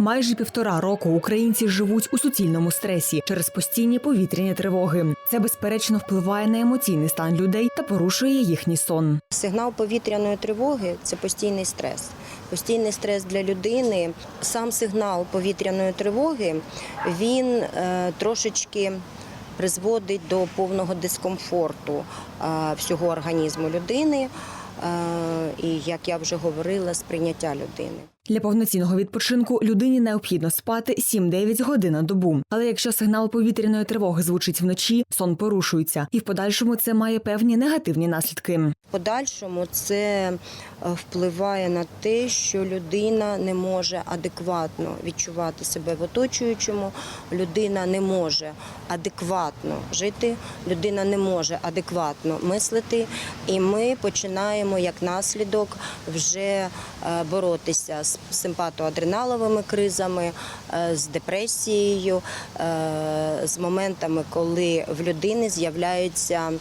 Майже півтора року українці живуть у суцільному стресі через постійні повітряні тривоги. Це безперечно впливає на емоційний стан людей та порушує їхній сон. Сигнал повітряної тривоги це постійний стрес. Постійний стрес для людини. Сам сигнал повітряної тривоги він е, трошечки призводить до повного дискомфорту е, всього організму людини. е, І як я вже говорила, сприйняття людини. Для повноцінного відпочинку людині необхідно спати 7-9 годин на добу. Але якщо сигнал повітряної тривоги звучить вночі, сон порушується, і в подальшому це має певні негативні наслідки. В подальшому це е, впливає на те, що людина не може адекватно відчувати себе в оточуючому, людина не може адекватно жити, людина не може адекватно мислити, і ми починаємо як наслідок вже е, боротися з симпатоадреналовими кризами, е, з депресією, е, з моментами, коли в людини з'являються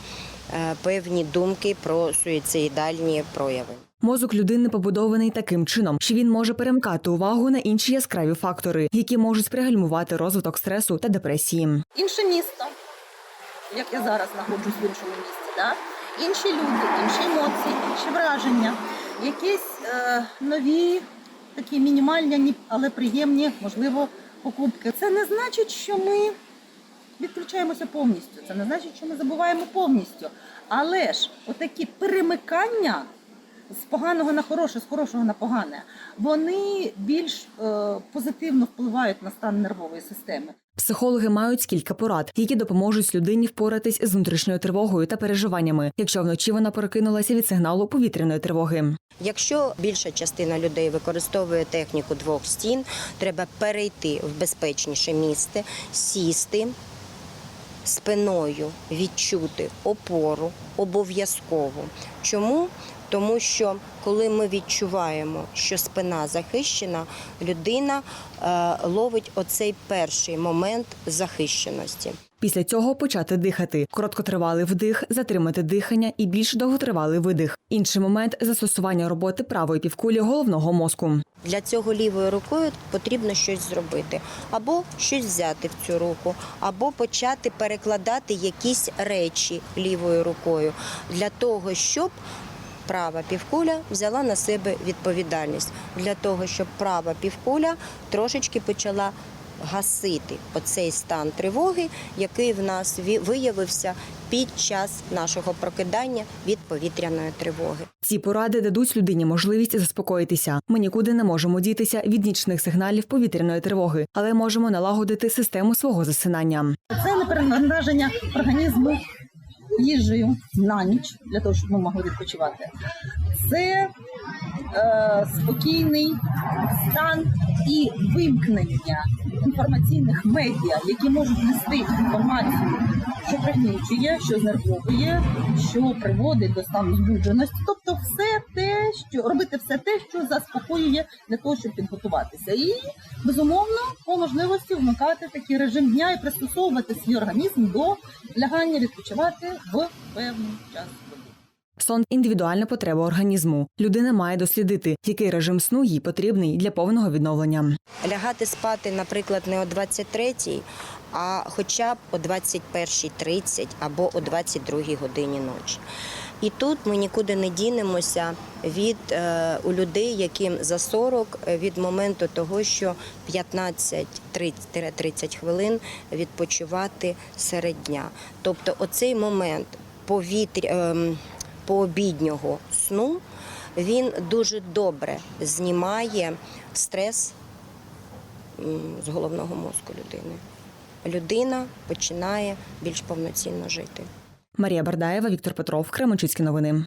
е, певні думки про суїцидальні прояви. Мозок людини побудований таким чином, що він може перемкати увагу на інші яскраві фактори, які можуть пригальмувати розвиток стресу та депресії. інше місто, як я зараз знаходжусь в іншому місті, да? інші люди, інші емоції, інші враження, якісь е, нові, такі мінімальні, але приємні, можливо, покупки. Це не значить, що ми відключаємося повністю. Це не значить, що ми забуваємо повністю. Але ж отакі перемикання з поганого на хороше, з хорошого на погане, вони більш е, позитивно впливають на стан нервової системи. Психологи мають кілька порад, які допоможуть людині впоратись з внутрішньою тривогою та переживаннями, якщо вночі вона прокинулася від сигналу повітряної тривоги. Якщо більша частина людей використовує техніку двох стін, треба перейти в безпечніше місце, сісти спиною, відчути опору обов'язково. Чому? Тому що коли ми відчуваємо, що спина захищена, людина е, ловить оцей перший момент захищеності. Після цього почати дихати. Короткотривалий вдих, затримати дихання і більш довготривалий видих. Інший момент застосування роботи правої півкулі головного мозку. Для цього лівою рукою потрібно щось зробити, або щось взяти в цю руку, або почати перекладати якісь речі лівою рукою для того, щоб права півкуля взяла на себе відповідальність, для того, щоб права півкуля трошечки почала гасити оцей стан тривоги, який в нас ві- виявився під час нашого прокидання від повітряної тривоги. Ці поради дадуть людині можливість заспокоїтися. Ми нікуди не можемо дітися від нічних сигналів повітряної тривоги, але можемо налагодити систему свого засинання. Це не перенавантаження організму їжею на ніч для того, щоб ми могли відпочивати. Це е, спокійний стан і вимкнення інформаційних медіа, які можуть нести інформацію, що пригнічує, що знервовує, що приводить до стану збудженості. Тобто, все те, що робити все те, що заспокоює для того, щоб підготуватися. І безумовно по можливості вмикати такий режим дня і пристосовувати свій організм до лягання відпочивати в певний час. Сон індивідуальна потреба організму. Людина має дослідити, який режим сну їй потрібний для повного відновлення. лягати спати, наприклад, не о 23-й, а хоча б о 21.30 або о 22 годині ночі. І тут ми нікуди не дінемося від е, у людей, яким за 40, е, від моменту того, що 15-30 хвилин відпочивати серед дня. Тобто, оцей момент повітря ем, пообіднього сну він дуже добре знімає стрес з головного мозку людини. Людина починає більш повноцінно жити. Марія Бардаєва, Віктор Петров, Кременчуцькі новини.